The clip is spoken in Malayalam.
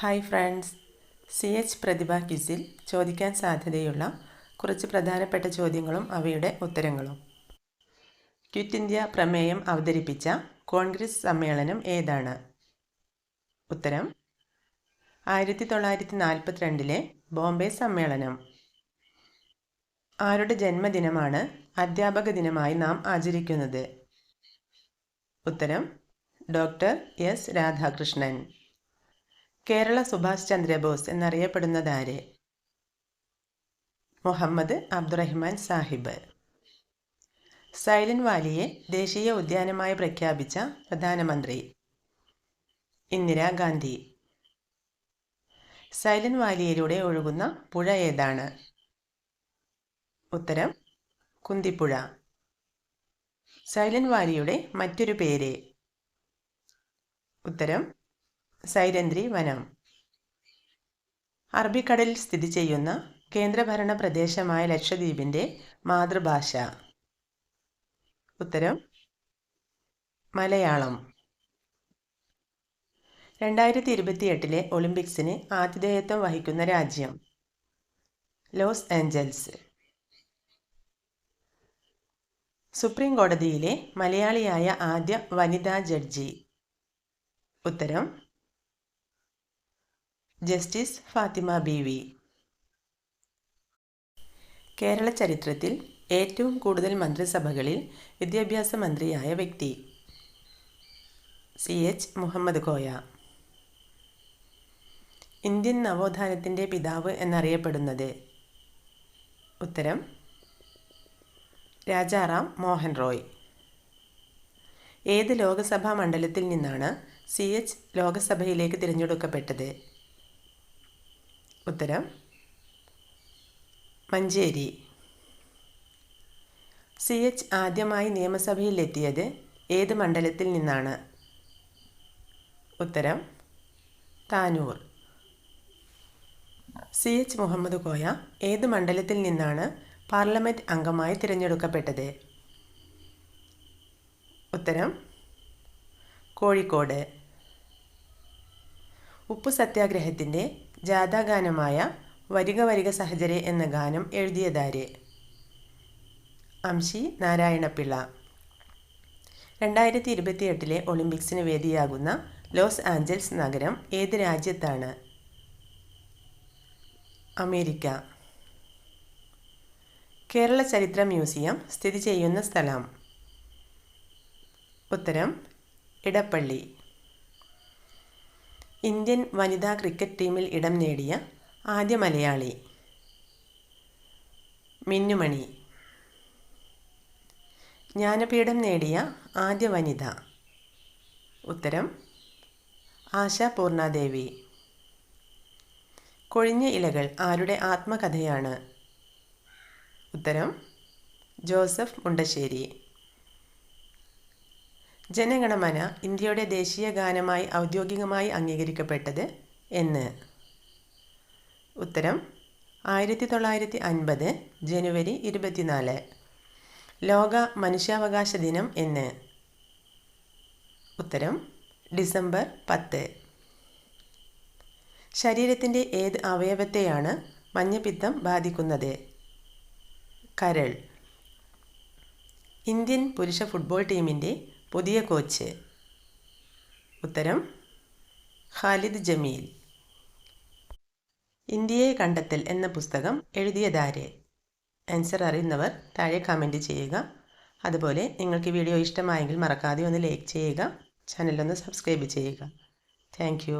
Hi friends. C H Prathibha ക്വിസിൽ ചോദിക്കാൻ സാധ്യതയുള്ള കുറച്ച് പ്രധാനപ്പെട്ട ചോദ്യങ്ങളും അവയുടെ ഉത്തരങ്ങളും. ക്വിറ്റ് ഇന്ത്യ പ്രമേയം അവതരിപ്പിച്ച കോൺഗ്രസ് സമ്മേളനം ഏതാണ്? ഉത്തരം ആയിരത്തി തൊള്ളായിരത്തി നാൽപ്പത്തിരണ്ടിലെ ബോംബെ സമ്മേളനം. ആരുടെ ജന്മദിനമാണ് അധ്യാപക ദിനമായി നാം ആചരിക്കുന്നത്? ഉത്തരം ഡോക്ടർ എസ് രാധാകൃഷ്ണൻ. കേരള സുഭാഷ് ചന്ദ്രബോസ് എന്നറിയപ്പെടുന്നതാര് മുഹമ്മദ് അബ്ദുറഹ്മാൻ സാഹിബ്. സൈലൻ വാലിയെ ദേശീയ ഉദ്യാനമായി പ്രഖ്യാപിച്ച പ്രധാനമന്ത്രി ഇന്ദിരാഗാന്ധി സൈലന്റ് വാലിയിലൂടെ ഒഴുകുന്ന പുഴ ഏതാണ്? ഉത്തരം കുന്തിപ്പുഴ. സൈലൻ വാലിയുടെ മറ്റൊരു പേര്. ഉത്തരം സൈരന്ദ്രി വനം അറബിക്കടലിൽ സ്ഥിതി ചെയ്യുന്ന കേന്ദ്രഭരണ പ്രദേശമായ ലക്ഷദ്വീപിന്റെ മാതൃഭാഷ. ഉത്തരം മലയാളം. രണ്ടായിരത്തി ഇരുപത്തിയെട്ടിലെ ഒളിമ്പിക്സിന് ആതിഥേയത്വം വഹിക്കുന്ന രാജ്യം ലോസ് ഏഞ്ചൽസ്. സുപ്രീം കോടതിയിലെ മലയാളിയായ ആദ്യ വനിതാ ജഡ്ജി. ഉത്തരം justice Fathima B V Kerala ചരിത്രത്തിൽ ഏറ്റവും കൂടുതൽ മന്ത്രിസഭകളിൽ വിദ്യാഭ്യാസ മന്ത്രിയായ വ്യക്തി. C H Muhammad Koya Indian നവോത്ഥാനത്തിന്റെ പിതാവ് എന്നറിയപ്പെടുന്നത്. ഉത്തരം രാജാറാം മോഹൻ റോയ്. ഏത് ലോകസഭാ മണ്ഡലത്തിൽ നിന്നാണ് സി എച്ച് ലോകസഭയിലേക്ക് തിരഞ്ഞെടുക്കപ്പെട്ടത്? ഉത്തരം മഞ്ചേരി. സി എച്ച് ആദ്യമായി നിയമസഭയിലെത്തിയത് ഏത് മണ്ഡലത്തിൽ നിന്നാണ്? ഉത്തരം താനൂർ. സി എച്ച് മുഹമ്മദ് കോയ ഏത് മണ്ഡലത്തിൽ നിന്നാണ് പാർലമെന്റ് അംഗമായി തിരഞ്ഞെടുക്കപ്പെട്ടത്? ഉത്തരം കോഴിക്കോട്. ഉപ്പു സത്യാഗ്രഹത്തിന്റെ ജാഥാഗാനമായ വരിക വരിക സഹചരെ എന്ന ഗാനം എഴുതിയതാര്? അംശി നാരായണപിള്ള. രണ്ടായിരത്തി ഇരുപത്തിയെട്ടിലെ ഒളിമ്പിക്സിന് വേദിയാകുന്ന ലോസ് ആഞ്ചൽസ് നഗരം ഏത് രാജ്യത്താണ്? അമേരിക്ക. കേരള ചരിത്ര മ്യൂസിയം സ്ഥിതി ചെയ്യുന്ന സ്ഥലം. ഉത്തരം ഇടപ്പള്ളി. ഇന്ത്യൻ വനിതാ ക്രിക്കറ്റ് ടീമിൽ ഇടം നേടിയ ആദ്യ മലയാളി മിന്നുമണി. ജ്ഞാനപീഠം നേടിയ ആദ്യ വനിത. ഉത്തരം ആശ പൂർണാദേവി. കൊഴിഞ്ഞ ഇലകൾ ആരുടെ ആത്മകഥയാണ്? ഉത്തരം ജോസഫ് മുണ്ടശ്ശേരി. ജനഗണമന ഇന്ത്യയുടെ ദേശീയ ഗാനമായി ഔദ്യോഗികമായി അംഗീകരിക്കപ്പെട്ടത് എന്ന്. ഉത്തരം ആയിരത്തി തൊള്ളായിരത്തി അൻപത് ജനുവരി ഇരുപത്തിനാല്. ലോക മനുഷ്യാവകാശ ദിനം എന്ന്. ഉത്തരം ഡിസംബർ പത്ത്. ശരീരത്തിന്റെ ഏത് അവയവത്തെയാണ് മഞ്ഞപ്പിത്തം ബാധിക്കുന്നത്? കരൾ. ഇന്ത്യൻ പുരുഷ ഫുട്ബോൾ ടീമിന്റെ പുതിയ കോച്ച്. ഉത്തരം ഖാലിദ് ജമീൽ. ഇന്ത്യയെ കണ്ടെത്തൽ എന്ന പുസ്തകം എഴുതിയതാര് ആൻസർ അറിയുന്നവർ താഴെ കമന്റ് ചെയ്യുക. അതുപോലെ നിങ്ങൾക്ക് വീഡിയോ ഇഷ്ടമായെങ്കിൽ മറക്കാതെ ഒന്ന് ലൈക്ക് ചെയ്യുക. ചാനലൊന്ന് സബ്സ്ക്രൈബ് ചെയ്യുക. താങ്ക്